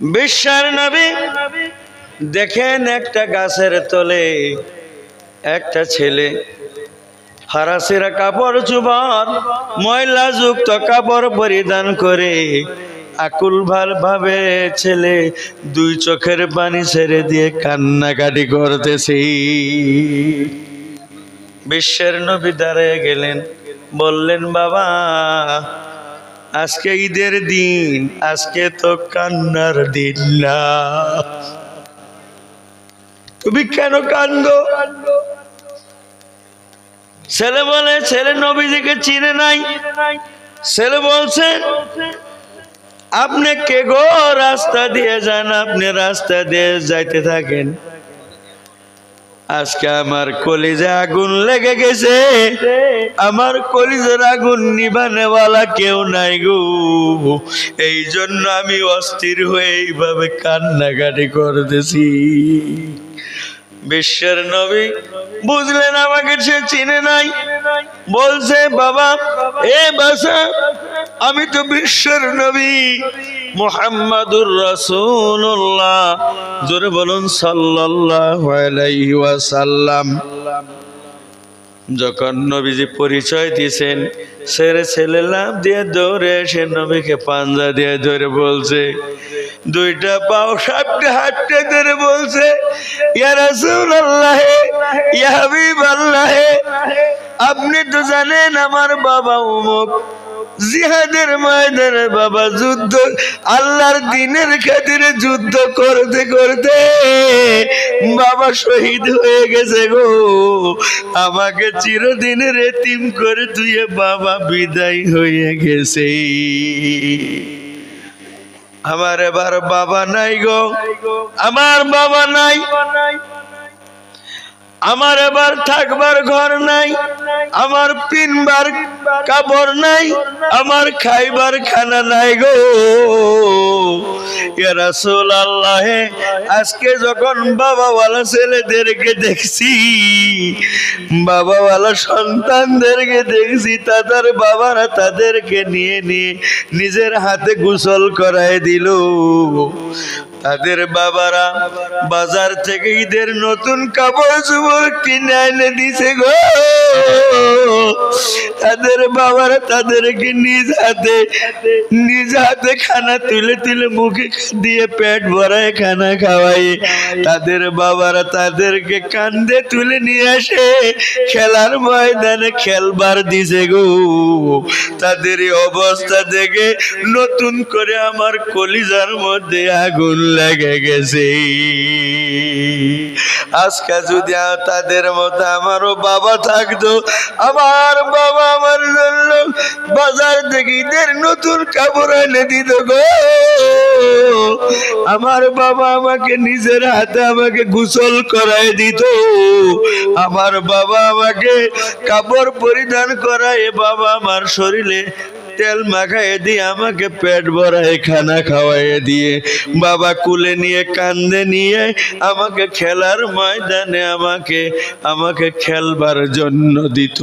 বিশ্বের নবী। দেখেন একটা গাছের তলে একটা ছেলে। ফারাসিরা কাপড় চুবর, ময়লা যুক্ত কাপড় পরিধান করে আকুল ভাবে ছেলে দুই চোখের পানি ছেড়ে দিয়ে কান্নাকাটি করতেছি। বিশ্বের নবী দাঁড়িয়ে গেলেন, বললেন, বাবা আজকে ঈদের দিন, আজকে তো কান্নার দিন না। তুমি কেন কান্দ? ছেলে বলে, ছেলে নবীজিকে চিনে নাই। ছেলে বলছে, আপনি কে গো? রাস্তা দিয়ে যান, আপনি রাস্তা দিয়ে যাইতে থাকেন। আজকে আমার কলিজে আগুন লেগে গেছে। আমার কলিজের আগুন নিবানেওয়ালা কেউ নাই গো। এই জন্য আমি অস্থির হয়ে এইভাবে কান্নাকাটি করতেছি। বিশ্বের নবী বুঝলেন আমাকে, সে চিনে নাই। বলছে, বাবা, এ বাসা আমি তো বিশ্বের নবী, মোহাম্মদুর রাসূলুল্লাহ। জোরে বলুন, সাল্লাল্লাহু যখন নবীজি পরিচয় দিয়েছেন ছেড়ে ছেলে লাভ দিয়ে দৌড়ে এসে নবীকে পাঞ্জা দিয়ে ধরে বলছে, দুইটা পাও সাপটে হাঁটতে ধরে বলছে আপনি তো জানেন আমার বাবা অমুক জিহাদের ময়দানে বাবা যুদ্ধ, আল্লাহর দিনের খাতিরে যুদ্ধ করতে করতে বাবা শহীদ হয়ে গেছে গো। আমাকে চিরদিনের এতিম করে তুই বাবা বিদায় হয়ে গেছে। আমার এবার বাবা নাই গো। আমার বাবা নাই। আমার এবার থাকবার ঘর নাই, আমার পিনবার কাপড় নাই, আমার খাইবার খানা নাই গো। ইয়া রাসূলুল্লাহ, আজকে যখন বাবাওয়ালা ছেলেদেরকে দেখছি, বাবাওয়ালা সন্তানদেরকে দেখছি তাদের বাবারা তাদেরকে নিয়ে নিয়ে নিজের হাতে গোসল করায় দিল। তাদের বাবারা বাজার থেকে ঈদের নতুন কাপড় চোপড় কিনে এনে দিছে গো। তাদের বাবারা তাদেরকে নিজ হাতে নিজ হাতে খানা তুলে তুলে মুখে দিয়ে পেট ভরায় খানা খাওয়াই তাদের বাবারা তাদেরকে কান্দে তুলে নিয়ে আসে। খেলার ময়দানে খেলবার দিছে গো। তাদের অবস্থা দেখে নতুন করে আমার কলিজার মধ্যে আগুন লেগে গেছে। আজকে যদি তাদের মতো আমারও বাবা থাকতো আমার বাবা আমার জন্য বাজার থেকে নতুন কাপড় এনে দিত গো। আমার বাবা আমাকে নিজের হাতে আমাকে গোসল করায় দিত। আমার বাবা আমাকে কাপড় পরিধান করায় বাবা আমার শরীরে তেল মাখায় দিয়ে আমাকে পেট ভরায়, খানা খাওয়াই দিয়ে। বাবা কুলে নিয়ে, কান্দে নিয়ে আমাকে খেলার ময়দানে আমাকে আমাকে খেলবার জন্য দিত।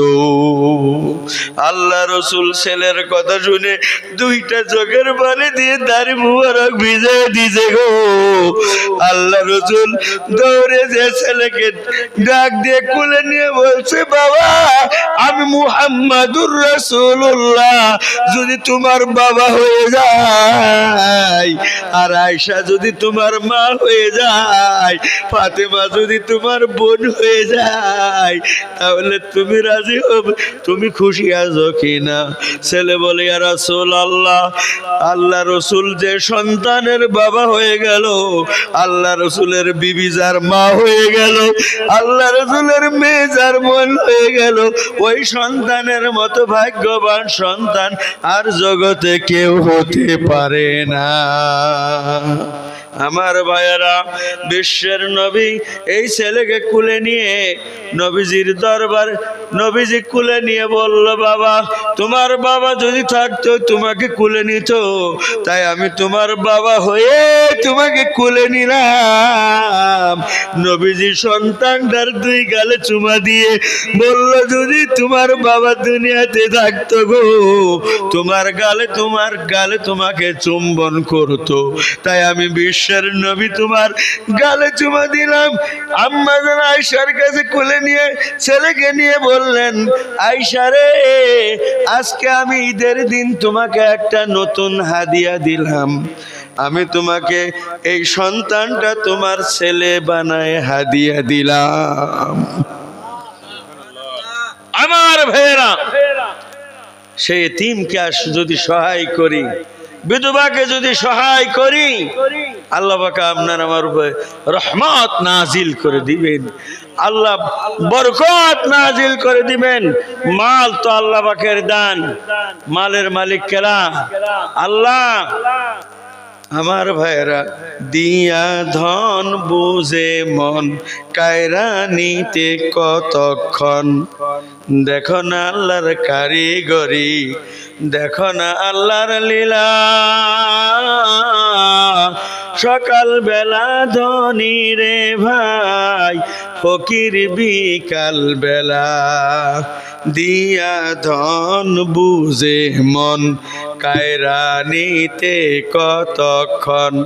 আল্লাহ রসুল ছেলের কথা শুনে দুইটা চোখের পানি দিয়ে দাড়ি মুবারক ভিজে দিছে গো। আল্লাহ রসুল দৌড়ে যে ছেলেকে ডাক দিয়ে কুলে নিয়ে বলছে, বাবা, আমি মুহাম্মাদুর রাসূলুল্লাহ। যদি তোমার বাবা হয়ে যায়, আর আয়সা যদি তোমার মা হয়ে যায়, ফাতেমা যদি তোমার বোন হয়ে যায়, তাহলে তুমি রাজি হবে? তুমি খুশি আছো কি না ছেলে বলে রাসূল আল্লাহ আল্লাহ রসুল যে সন্তানের বাবা হয়ে গেল, আল্লাহ রসুলের বিবি যার মা হয়ে গেল, আল্লাহ রসুলের মেয়ে যার মন হয়ে গেল, ওই সন্তানের মতো ভাগ্যবান সন্তান আর জগতে কেউ হতে পারে না। আমার ভাইয়েরা, বিশ্বের নবী এই ছেলেকে কুলে নিয়ে নবীজির দরবার, নবীজি কুলে নিয়ে বলল, বাবা, তোমার বাবা যদি থাকতো, তোমাকে কুলে নিত। তাই আমি তোমার বাবা হয়ে তোমাকে কুলে নিলাম। নবীজি সন্তানটার দুই গালে চুমা দিয়ে বলল, যদি তোমার বাবা দুনিয়াতে থাকতো গো, তোমার গালে তোমার গালে তোমাকে চুম্বন করতো। তাই আমি বিশ্বের নবী তোমার গালে চুমা দিলাম। আম্মা যেন আয়সার কাছে কোলে নিয়ে ছেলেকে নিয়ে বললেন আয়সা রে আজকে আমি ঈদের দিন তোমাকে একটা নতুন হাদিয়া দিলাম। আমি তোমাকে এই সন্তানটা তোমার ছেলে বানায় হাদিয়া দিলাম। আমার ভাইয়েরা সেই এতিমকে আস যদি সহায় করি বিধবাকে যদি সহায় করি, আল্লাহ আপনার আমার উপরে রহমত নাজিল করে দিবেন। আল্লাহ বরকত নাজিল করে দিবেন। মাল তো আল্লাহ পাকের দান। মালের মালিক কেরা আল্লাহ আমার ভাইরা দিয়া ধন বুঝে মন, কায়রা নিতে কতক্ষণ? দেখো না আল্লাহর কারিগরি, দেখো না আল্লাহর লীলা। সকাল বেলা ধনী রে ভাই, ফকির বিকাল বেলা দিয়া ধন বুঝে মন, কায়রা নিতে কতক্ষণ?